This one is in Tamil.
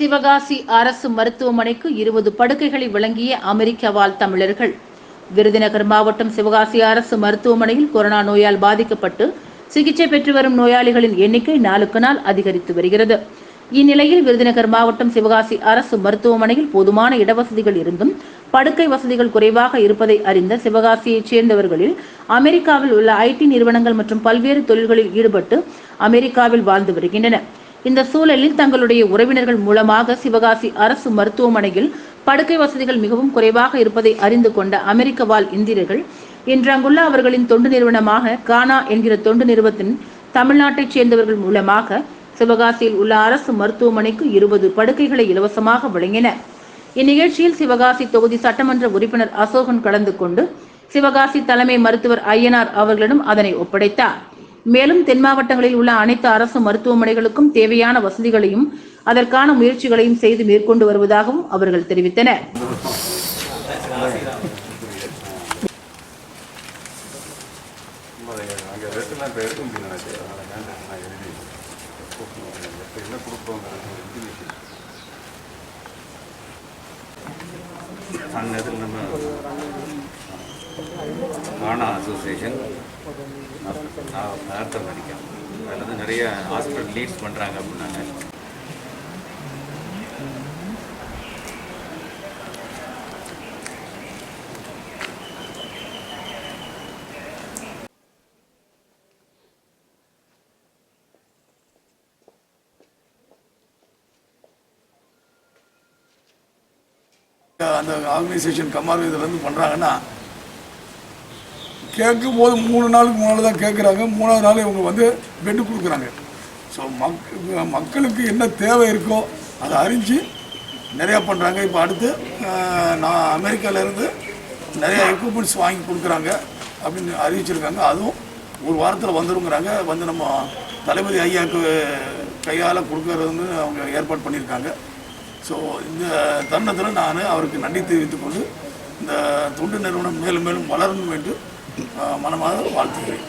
சிவகாசி அரசு மருத்துவமனைக்கு இருபது படுக்கைகளை வழங்கிய அமெரிக்க வாழ் தமிழர்கள். விருதுநகர் மாவட்டம் சிவகாசி அரசு மருத்துவமனையில் கொரோனா நோயால் பாதிக்கப்பட்டு சிகிச்சை பெற்று வரும் நோயாளிகளின் எண்ணிக்கை நாளுக்கு நாள் அதிகரித்து வருகிறது. இந்நிலையில் விருதுநகர் மாவட்டம் சிவகாசி அரசு மருத்துவமனையில் போதுமான இடவசதிகள் இருந்தும் படுக்கை வசதிகள் குறைவாக இருப்பதை அறிந்த சிவகாசியைச் சேர்ந்தவர்களில் அமெரிக்காவில் உள்ள ஐடி நிறுவனங்கள் மற்றும் பல்வேறு தொழில்களில் ஈடுபட்டு அமெரிக்காவில் வாழ்ந்து வருகின்றனர். இந்த சூழலில் தங்களுடைய உறவினர்கள் மூலமாக சிவகாசி அரசு மருத்துவமனையில் படுக்கை வசதிகள் மிகவும் குறைவாக இருப்பதை அறிந்து கொண்ட அமெரிக்க வாழ் இந்தியர்கள் இன்று அங்குள்ள அவர்களின் தொண்டு நிறுவனமாக கானா என்கிற தொண்டு நிறுவனத்தின் தமிழ்நாட்டைச் சேர்ந்தவர்கள் மூலமாக சிவகாசியில் உள்ள அரசு மருத்துவமனைக்கு இருபது படுக்கைகளை இலவசமாக வழங்கின. இந்நிகழ்ச்சியில் சிவகாசி தொகுதி சட்டமன்ற உறுப்பினர் அசோகன் கலந்து கொண்டு சிவகாசி தலைமை மருத்துவர் ஐயனார் அவர்களிடம் அதனை ஒப்படைத்தார். மேலும் தென் மாவட்டங்களில் உள்ள அனைத்து அரசு மருத்துவமனைகளுக்கும் தேவையான வசதிகளையும் அதற்கான முயற்சிகளையும் செய்து மேற்கொண்டு வருவதாகவும் அவர்கள் தெரிவித்தனர். அங்கே நம்ம கானா அசோசியேஷன் நார்த் அமெரிக்கா அதில் வந்து நிறைய ஹாஸ்பிட்டல் லீட்ஸ் பண்ணுறாங்க அப்படின்னாங்க. அந்த ஆர்கனைசேஷன் கமார் இதுலேருந்து பண்ணுறாங்கன்னா கேட்கும் போது மூணு நாளுக்கு முன்னால் தான் கேட்குறாங்க. மூணாவது நாள் இவங்க வந்து பெட்டு கொடுக்குறாங்க. ஸோ மக் மக்களுக்கு என்ன தேவை இருக்கோ அதை அறிஞ்சு நிறையா பண்ணுறாங்க இப்போ அடுத்து நான் அமெரிக்காவிலேருந்து நிறையா எக்யூப்மெண்ட்ஸ் வாங்கி கொடுக்குறாங்க அப்படின்னு அறிவிச்சிருக்காங்க. அதுவும் ஒரு வாரத்தில் வந்துருங்கிறாங்க. வந்து நம்ம தளபதி ஐயாவுக்கு கையால் கொடுக்கறதுன்னு அவங்க ஏற்பாடு பண்ணியிருக்காங்க. ஸோ இந்த தருணத்தில் நான் அவருக்கு நன்றி தெரிவித்துக்கொண்டு இந்த தொண்டு நிறுவனம் மேலும் மேலும் வளரணும் என்று மனமாக வாழ்த்துகிறேன்